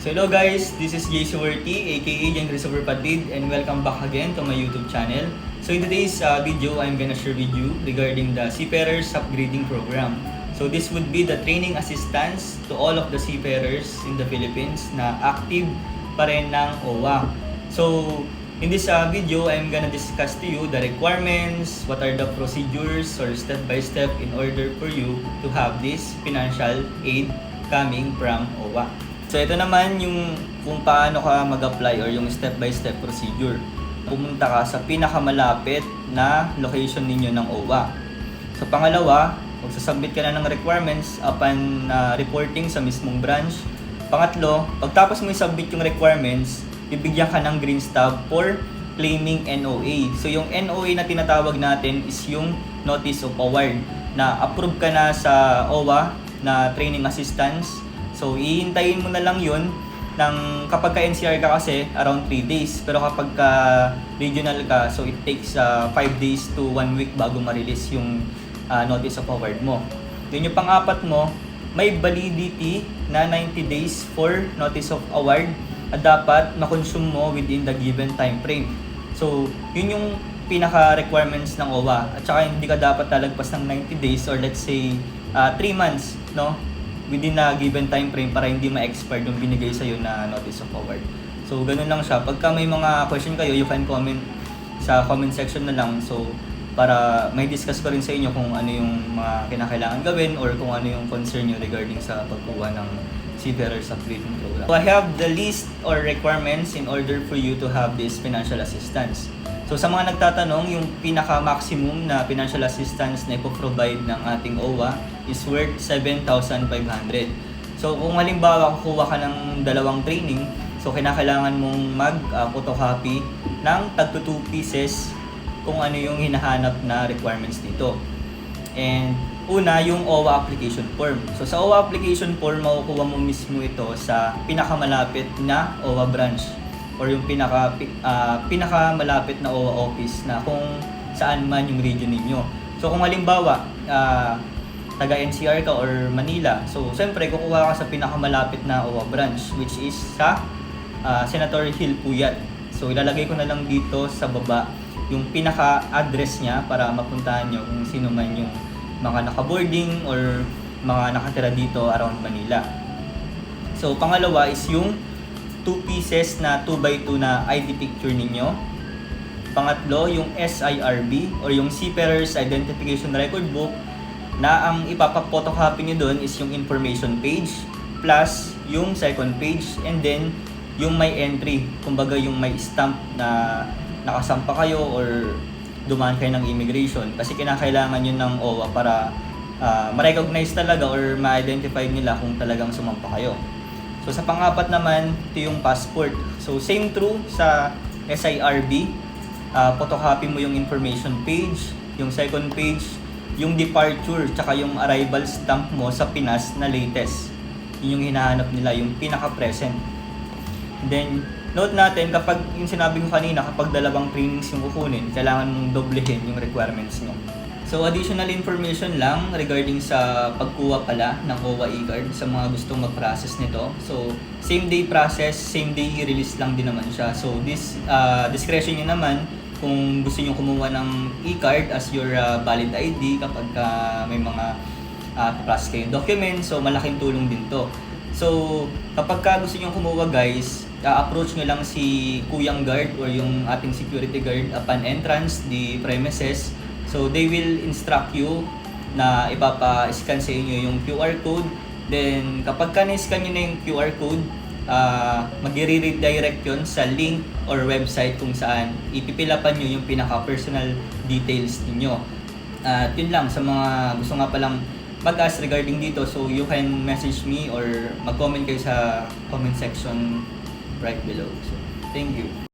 So hello guys, this is Jay Suwerty, aka Jan Christopher Patid, and welcome back again to my YouTube channel. So in today's uh, video, I'm gonna share with you regarding the Seafarers Upgrading Program. So this would be the training assistance to all of the seafarers in the Philippines na active pa rin ng OWA. So in this uh, video, I'm gonna discuss to you the requirements, what are the procedures or step-by-step in order for you to have this financial aid coming from OWA. So ito naman yung kung paano ka mag-apply or yung step-by-step procedure. Pumunta ka sa pinakamalapit na location ninyo ng OWA. So pangalawa, magsasubmit ka na ng requirements upon uh, reporting sa mismong branch. Pangatlo, pagtapos mo i-submit yung requirements, bibigyan ka ng green stub for claiming NOA. So yung NOA na tinatawag natin is yung Notice of Award na approve ka na sa OWA na training assistance. So ihintayin mo na lang yun ng kapag ka NCR ka kasi around 3 days. Pero kapag ka regional ka, so it takes 5 days to 1 week bago ma-release yung uh, notice of award mo. Then yung pang-apat mo, may validity na 90 days for notice of award at dapat ma-consume mo within the given time frame. So, yun yung pinaka-requirements ng OWA. At saka hindi ka dapat lalagpas ng 90 days or let's say 3 months, no? Within a given time frame para hindi ma-expire yung binigay sa'yo na notice of award. So, ganun lang siya. Pagka may mga question kayo, you can comment sa comment section na lang. So, para may discuss ko rin sa inyo kung ano yung mga kinakailangan gawin or kung ano yung concern nyo regarding sa pagkuha ng Seafarers Upgrading Program. So, I have the list or requirements in order for you to have this financial assistance. So sa mga nagtatanong, yung pinaka-maximum na financial assistance na ipoprovide ng ating OWA is worth 7,500. So kung halimbawa kukuha ka ng dalawang training, so kinakailangan mong mag-photocopy ng tag 2 pieces kung ano yung hinahanap na requirements dito. And una, yung OWA application form. So sa OWA application form, makukuha mo mismo ito sa pinakamalapit na OWA branch or yung pinaka uh, pinakamalapit na OWA office na kung saan man yung region ninyo. So kung halimbawa, uh, taga NCR ka or Manila, so siyempre kukuha ka sa pinakamalapit na OWA branch which is sa uh, Senator Hill Puyat. So ilalagay ko na lang dito sa baba yung pinaka-address niya para mapuntahan nyo kung sino man yung mga naka-boarding or mga nakatira dito around Manila. So pangalawa is yung two pieces na 2x2 na ID picture ninyo. Pangatlo, yung SIRB or yung Seafarers Identification Record Book na ang ipapapotocopy nyo doon is yung information page plus yung second page and then yung may entry, kumbaga yung may stamp na nakasampa kayo or dumaan kayo ng immigration kasi kinakailangan yun ng OWA para uh, ma-recognize talaga or ma-identify nila kung talagang sumampa kayo. So sa pangapat naman, ito yung passport. So same true sa SIRB, uh, photocopy mo yung information page, yung second page, yung departure, tsaka yung arrival stamp mo sa Pinas na latest. Yun yung hinahanap nila, yung pinaka-present. Then, note natin, kapag yung sinabi ko kanina, kapag dalawang trainings yung kukunin, kailangan mong doblehin yung requirements nyo. So additional information lang regarding sa pagkuha pala ng OWA e-card sa mga gustong mag-process nito. So same day process, same day i-release lang din naman siya. So this uh, discretion niyo naman kung gusto niyo kumuha ng e-card as your uh, valid ID kapag uh, may mga uh, plus kayong document. So malaking tulong din to. So kapag ka gusto niyo kumuha guys, approach nyo lang si Kuyang Guard or yung ating security guard upon entrance the premises So they will instruct you na ipapa-scan sa inyo yung QR code. Then kapag ka na-scan nyo na yung QR code, uh, mag-redirect yun sa link or website kung saan ipipilapan nyo yung pinaka-personal details ninyo. At uh, yun lang, sa mga gusto nga palang mag-ask regarding dito, so you can message me or mag-comment kayo sa comment section right below. So, thank you.